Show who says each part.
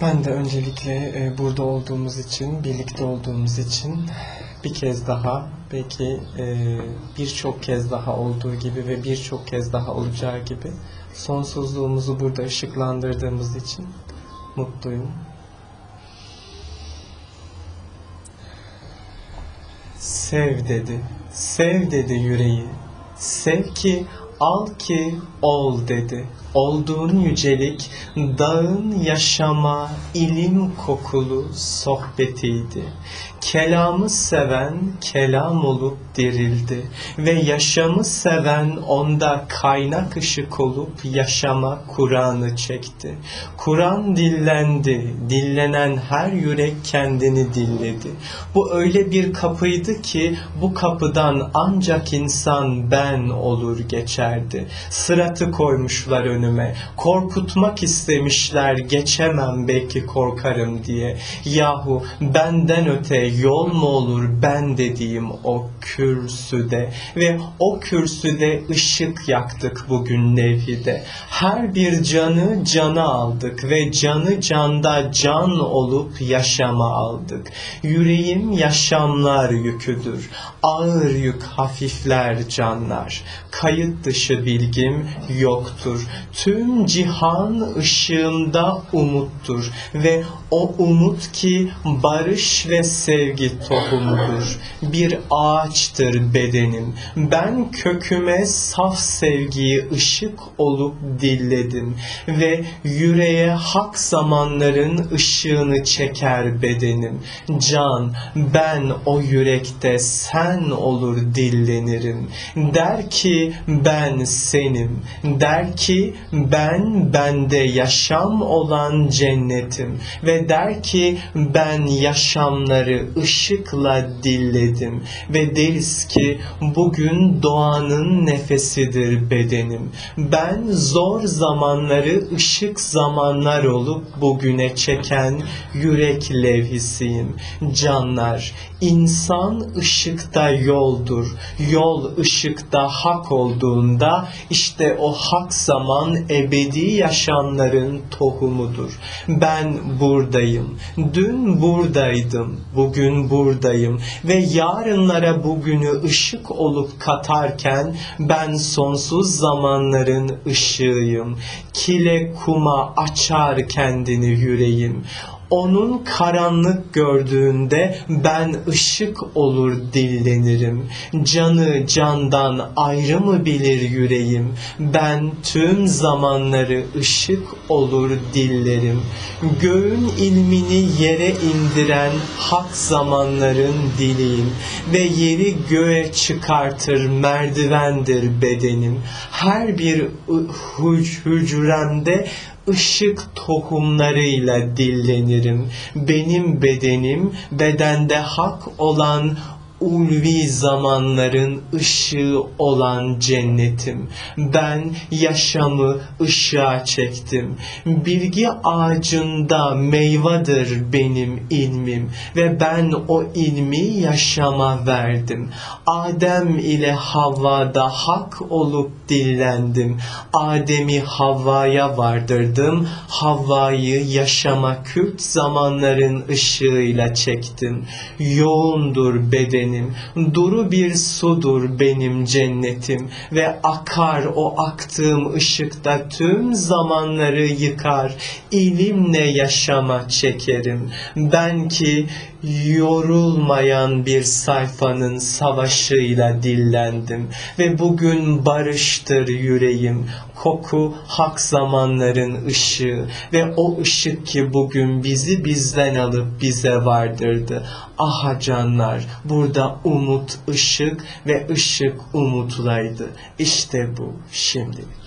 Speaker 1: Ben de öncelikle e, burada olduğumuz için, birlikte olduğumuz için bir kez daha belki e, birçok kez daha olduğu gibi ve birçok kez daha olacağı gibi sonsuzluğumuzu burada ışıklandırdığımız için mutluyum. Sev dedi, sev dedi yüreği. Sev ki al ki ol dedi. Olduğun yücelik dağın yaşama ilim kokulu sohbetiydi. Kelamı seven kelam olup dirildi ve yaşamı seven onda kaynak ışık olup yaşama Kur'an'ı çekti. Kur'an dillendi, dillenen her yürek kendini dilledi. Bu öyle bir kapıydı ki bu kapıdan ancak insan ben olur geçerdi. Sıratı koymuşlar önüme, korkutmak istemişler geçemem belki korkarım diye. Yahu benden öte yol mu olur ben dediğim o kürsüde ve o kürsüde ışık yaktık bugün nevhide. Her bir canı cana aldık ve canı canda can olup yaşama aldık. Yüreğim yaşamlar yüküdür. Ağır yük hafifler canlar. Kayıt dışı bilgim yoktur. Tüm cihan ışığında umuttur ve o umut ki barış ve sevgi tohumudur. Bir ağaçtır bedenim. Ben köküme saf sevgiyi ışık olup dilledim ve yüreğe hak zamanların ışığını çeker bedenim. Can, ben o yürekte sen olur dillenirim. Der ki ben senim. Der ki ben bende yaşam olan cennetim. Ve der ki ben yaşamları ışıkla dilledim. Ve deriz ki bugün doğanın nefesidir bedenim. Ben zor zamanları ışık zamanlar olup bugüne çeken yürek levhisiyim. Canlar, insan ışıkta yoldur. Yol ışıkta hak olduğunda işte o hak zaman ebedi yaşamların tohumudur. Ben buradayım. Dün buradaydım. Bugün buradayım. Ve yarınlara bugünü ışık olup katarken ben sonsuz zamanların ışığıyım. Kile kuma açar kendini yüreğim. Onun karanlık gördüğünde ben ışık olur dillenirim. Canı candan ayrı mı bilir yüreğim? Ben tüm zamanları ışık olur dillerim. Göğün ilmini yere indiren hak zamanların diliyim ve yeri göğe çıkartır merdivendir bedenim. Her bir hüc- hücremde ışık tohumlarıyla dillenirim. Benim bedenim bedende hak olan ulvi zamanların ışığı olan cennetim. Ben yaşamı ışığa çektim. Bilgi ağacında meyvadır benim ilmim ve ben o ilmi yaşama verdim. Adem ile Havva'da hak olup dillendim. Adem'i Havva'ya vardırdım. Havva'yı yaşama kült zamanların ışığıyla çektim. Yoğundur bedenim. Duru bir sudur benim cennetim ve akar o aktığım ışıkta tüm zamanları yıkar. İlimle yaşama çekerim. Ben ki yorulmayan bir sayfanın savaşıyla dillendim ve bugün barıştır yüreğim koku hak zamanların ışığı ve o ışık ki bugün bizi bizden alıp bize vardırdı. Aha canlar burada umut ışık ve ışık umutlaydı. İşte bu şimdilik.